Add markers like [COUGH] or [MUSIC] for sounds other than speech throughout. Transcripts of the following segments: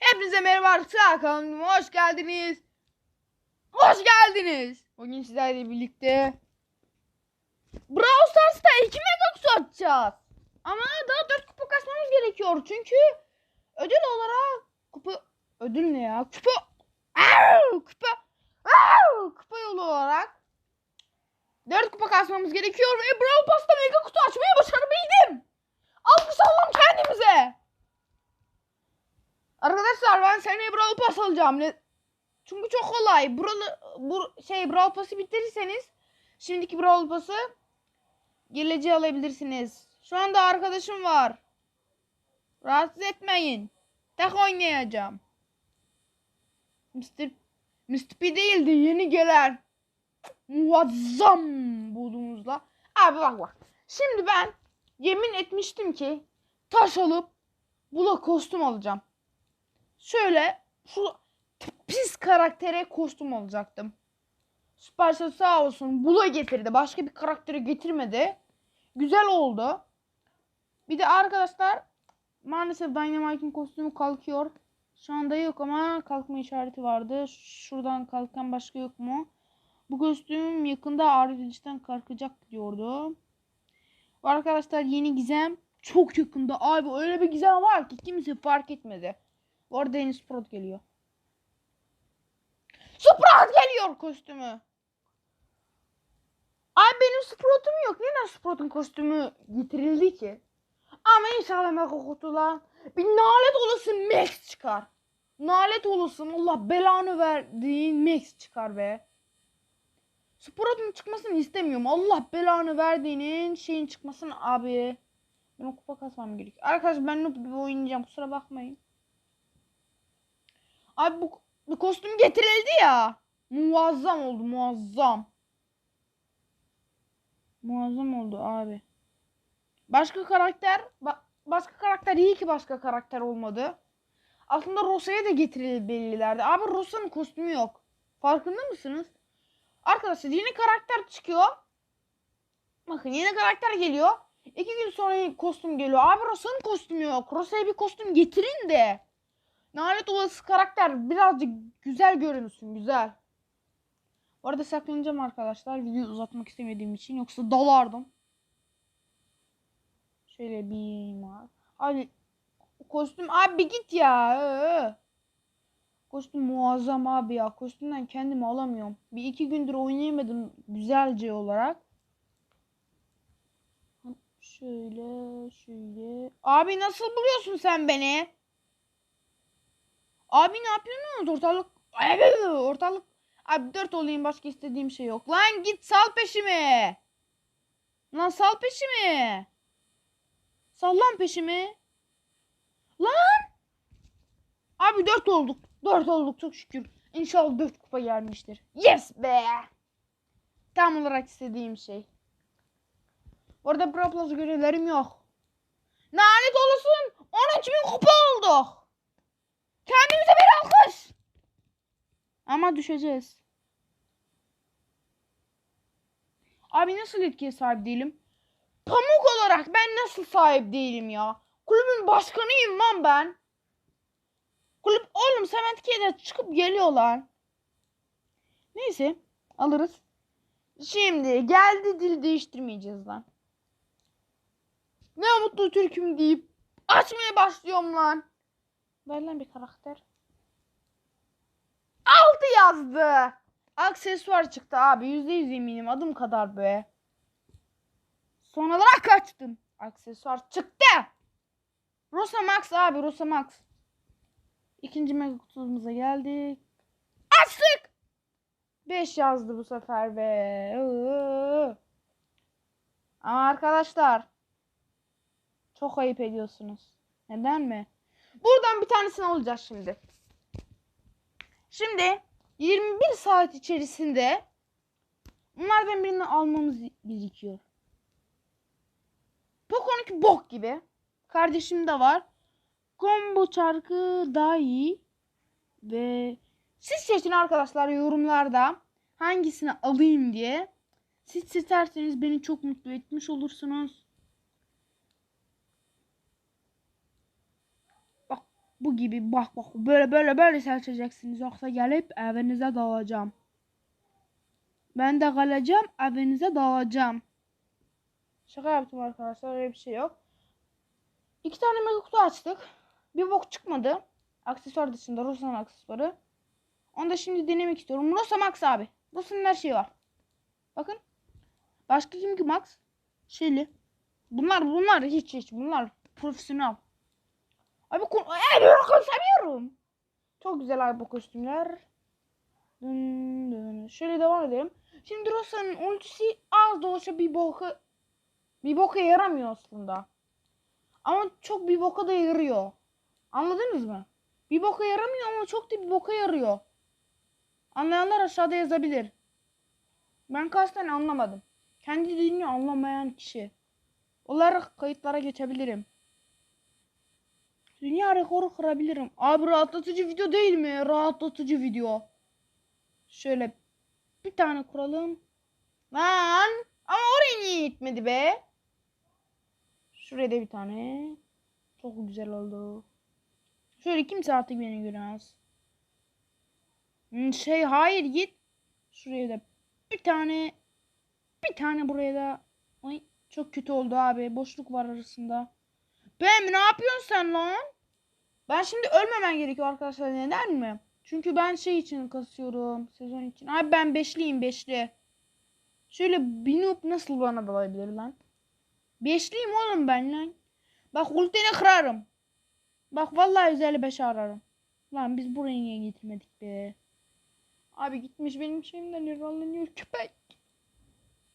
Hepinize merhaba arkadaşlar kanalıma hoş geldiniz. Hoş geldiniz. Bugün sizlerle birlikte Brawl Stars'ta 2 mega kutu atacağız. Ama daha 4 kupa kasmamız gerekiyor. Çünkü ödül olarak kupa ödül ne ya? Kupa Au! kupa Au! kupa yolu olarak 4 kupa kasmamız gerekiyor ve Brawl Pass'ta mega kutu açmayı başarabildim. Alkış alalım kendimize. Arkadaşlar ben seneye Brawl Pass alacağım. Ne? Çünkü çok kolay. Buralı, bu şey Brawl Pass'ı bitirirseniz şimdiki Brawl Pass'ı geleceğe alabilirsiniz. Şu anda arkadaşım var. Rahatsız etmeyin. Tek oynayacağım. Mr. Mr. P değildi yeni gelen. Muazzam bulduğumuzla. Abi bak bak. Şimdi ben yemin etmiştim ki taş alıp bula kostüm alacağım. Şöyle şu pis karaktere kostüm alacaktım. Supercell sağ olsun bula getirdi. Başka bir karakteri getirmedi. Güzel oldu. Bir de arkadaşlar maalesef Dynamite'in kostümü kalkıyor. Şu anda yok ama kalkma işareti vardı. Şuradan kalkan başka yok mu? Bu kostüm yakında ayrılıştan kalkacak diyordu. Arkadaşlar yeni gizem çok yakında. Abi öyle bir gizem var ki kimse fark etmedi. Bu arada Deniz Sprout geliyor. Sprout geliyor kostümü. Abi benim Sprout'um yok. Neden Sprout'un kostümü getirildi ki? Ama inşallah mega kutular bir nalet olasın Max çıkar. Nalet olasın Allah belanı verdiğin Max çıkar be. Sprout'un çıkmasını istemiyorum. Allah belanı verdiğinin şeyin çıkmasını abi. Ben kupa kasmam gerekiyor. Arkadaşlar ben noob oynayacağım kusura bakmayın. Abi bu, bu kostüm getirildi ya. Muazzam oldu muazzam. Muazzam oldu abi. Başka karakter ba- başka karakter iyi ki başka karakter olmadı. Aslında Rosa'ya da getirilmelilerdi. Abi Rosa'nın kostümü yok. Farkında mısınız? Arkadaşlar yeni karakter çıkıyor. Bakın yeni karakter geliyor. İki gün sonra kostüm geliyor. Abi Rosa'nın kostümü yok. Rosa'ya bir kostüm getirin de. Lanet olası karakter birazcık güzel görünsün. Güzel. Bu arada saklanacağım arkadaşlar. Videoyu uzatmak istemediğim için. Yoksa dalardım. Şöyle bir var. Abi kostüm abi git ya. Kostüm muazzam abi ya. Kostümden kendimi alamıyorum. Bir iki gündür oynayamadım güzelce olarak. Şöyle şöyle. Abi nasıl buluyorsun sen beni? Abi ne yapıyorsunuz? Ortalık [LAUGHS] ortalık Abi dört olayım başka istediğim şey yok. Lan git sal peşimi. Lan sal peşimi. Sal lan peşimi. Lan. Abi dört olduk. Dört olduk çok şükür. İnşallah dört kupa gelmiştir. Yes be. Tam olarak istediğim şey. Orada Brawl Pass görevlerim yok. Lanet olsun. 13 bin kupa olduk. Kendimize bir alkış. Ama düşeceğiz. Abi nasıl etkiye sahip değilim? Pamuk olarak ben nasıl sahip değilim ya? Kulübün başkanıyım lan ben. Kulüp oğlum Sementki'ye çıkıp geliyorlar. Neyse alırız. Şimdi geldi dil değiştirmeyeceğiz lan. Ne mutlu Türk'üm deyip açmaya başlıyorum lan. Ver lan bir karakter. Altı yazdı. Aksesuar çıktı abi. Yüzde yüz eminim. Adım kadar be. Son olarak kaçtım. Aksesuar çıktı. Rosa Max abi. Rosa Max. İkinci mega kutumuza geldik. Açtık. 5 yazdı bu sefer be. Ama arkadaşlar. Çok ayıp ediyorsunuz. Neden mi? Buradan bir tanesini alacağız şimdi. Şimdi 21 saat içerisinde bunlardan birini almamız gerekiyor. Poco'nunki bok gibi. Kardeşim de var. Combo çarkı daha iyi. Ve siz seçin arkadaşlar yorumlarda hangisini alayım diye. Siz seçerseniz beni çok mutlu etmiş olursunuz. Bak Bu gibi bak bak böyle böyle böyle seçeceksiniz yoksa gelip evinize dalacağım. Ben de kalacağım evinize dalacağım. Şaka yaptım arkadaşlar öyle bir şey yok. İki tane mega kutu açtık. Bir bok çıkmadı. Aksesuar dışında Rosa'nın aksesuarı. Onu da şimdi denemek istiyorum. Rosa Max abi. Rosa'nın her şeyi var. Bakın. Başka kim ki Max? Şeyli. Bunlar bunlar hiç hiç bunlar profesyonel. Abi kon Eee, konuşamıyorum. Çok güzel abi bu kostümler. Dın dın. Şöyle devam edelim. Şimdi Rosa'nın ultisi az da olsa bir boka bir boka yaramıyor aslında. Ama çok bir boka da yarıyor. Anladınız mı? Bir boka yaramıyor ama çok da bir boka yarıyor. Anlayanlar aşağıda yazabilir. Ben kasten anlamadım. Kendi dilini anlamayan kişi. Olarak kayıtlara geçebilirim. Dünya rekoru kırabilirim. Abi rahatlatıcı video değil mi? Rahatlatıcı video. Şöyle bir tane kuralım. Lan ama oraya niye gitmedi be? Şuraya da bir tane. Çok güzel oldu. Şöyle kimse artık beni göremez. Hmm, Şey hayır git. Şuraya da bir tane. Bir tane buraya da. Ay çok kötü oldu abi. Boşluk var arasında. Ben ne yapıyorsun sen lan? Ben şimdi ölmemen gerekiyor arkadaşlar. Neden mi? Çünkü ben şey için kasıyorum. Sezon için. Abi ben beşliyim beşli. Şöyle noob nasıl bana dalabilir lan? Beşliyim oğlum ben lan. Bak ultini kırarım. Bak vallahi 155 ararım. Lan biz buraya niye getirmedik be? Abi gitmiş benim şeyimden yararlanıyor köpek.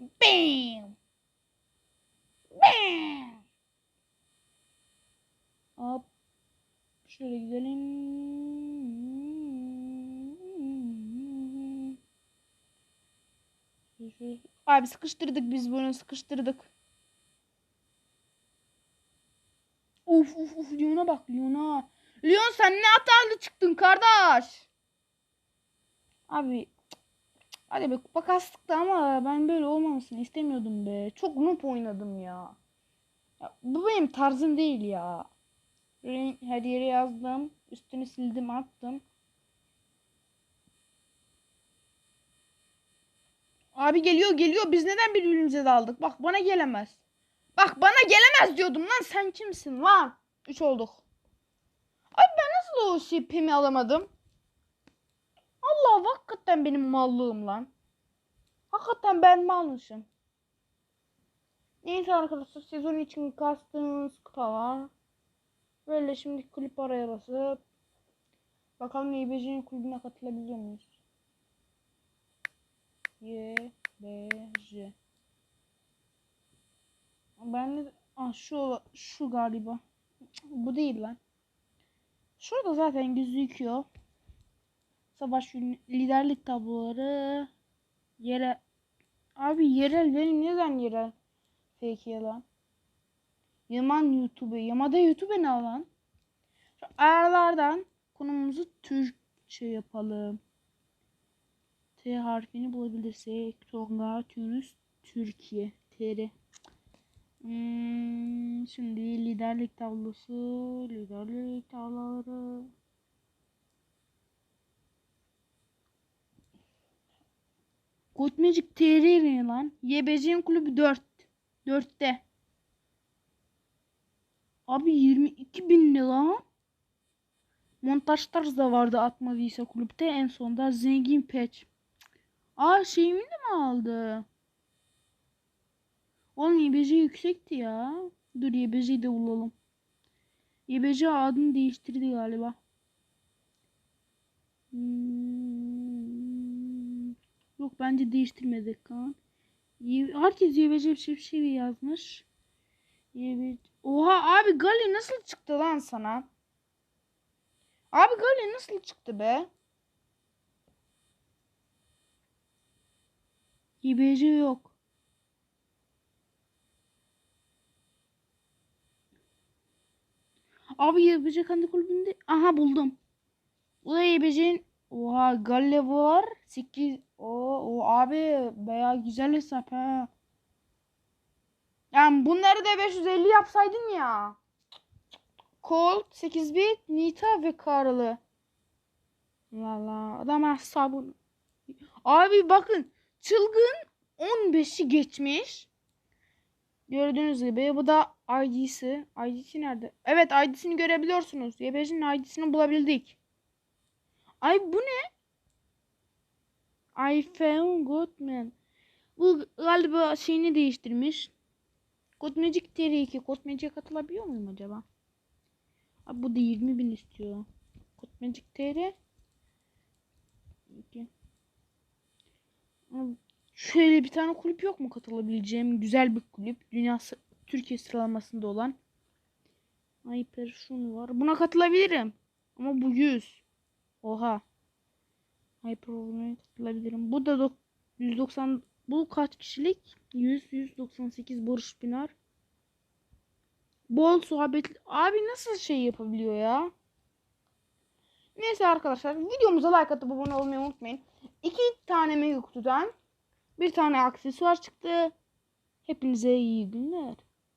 Bam. Bam. Şöyle gidelim. Abi sıkıştırdık biz bunu sıkıştırdık. Uf uf uf Leon'a bak Leon'a. Leon sen ne hatalı çıktın kardeş. Abi hadi be kupa kastık da ama ben böyle olmamasını istemiyordum be. Çok noob oynadım ya. ya bu benim tarzım değil ya. Her yere yazdım. Üstünü sildim attım. Abi geliyor geliyor. Biz neden birbirimize daldık? Bak bana gelemez. Bak bana gelemez diyordum lan. Sen kimsin lan? 3 olduk. Abi ben nasıl o şipimi alamadım? Allah hakikaten benim mallığım lan. Hakikaten ben malmışım. Neyse arkadaşlar sezon için kastığımız kupalar. Böyle şimdi kulüp araya basıp bakalım YBC'nin kulübüne katılabiliyor muyuz? YBC Ben de ah, şu şu galiba. Bu değil lan. Şurada zaten gözüküyor. Savaş liderlik tabloları yere Abi yerel benim neden yerel fake yalan? Yaman YouTube. Yamada YouTube ne lan? Ayarlardan konumuzu Türkçe yapalım. T harfini bulabilirsek Tonga, Tunus, Türkiye. TR. Hmm, şimdi liderlik tablosu, liderlik tabloları. Magic TR ne lan? YBC'nin kulübü 4. 4'te. Abi 22 bin lan? Montaj tarzı da vardı atmadıysa kulüpte en sonda zengin patch. Aa şeyimi de mi aldı? Oğlum YBC yüksekti ya. Dur YBC'yi de bulalım. YBC adını değiştirdi galiba. Hmm. Yok bence değiştirmedik kan. Herkes YBC bir şey, bir şey yazmış. YBC. Oha abi Gali nasıl çıktı lan sana? Abi Gali nasıl çıktı be? YBC yok. Abi YBC kendi kulübünde. Aha buldum. Bu da YBC'nin Oha Galle var. 8 o, o abi baya güzel hesap ha. Yani bunları da 550 yapsaydın ya. Colt, 8 bit, Nita ve Karlı. Valla adam hesabı. Abi bakın çılgın 15'i geçmiş. Gördüğünüz gibi bu da ID'si. ID'si nerede? Evet ID'sini görebiliyorsunuz. YBC'nin ID'sini bulabildik. Ay bu ne? iPhone Goodman. Bu galiba şeyini değiştirmiş. Code Magic TR2. Code Magic'e katılabiliyor muyum acaba? Abi bu da 20 bin istiyor. Code Magic TR. Şöyle bir tane kulüp yok mu katılabileceğim? Güzel bir kulüp. Dünya Türkiye sıralamasında olan. Hyper şunu var. Buna katılabilirim. Ama bu 100. Oha. Hyper olmaya katılabilirim. Bu da dok- 190 bu kaç kişilik? 100 198 Barış Pınar. Bol sohbet. Abi nasıl şey yapabiliyor ya? Neyse arkadaşlar videomuza like atıp abone olmayı unutmayın. İki tane mega kutudan bir tane aksesuar çıktı. Hepinize iyi günler.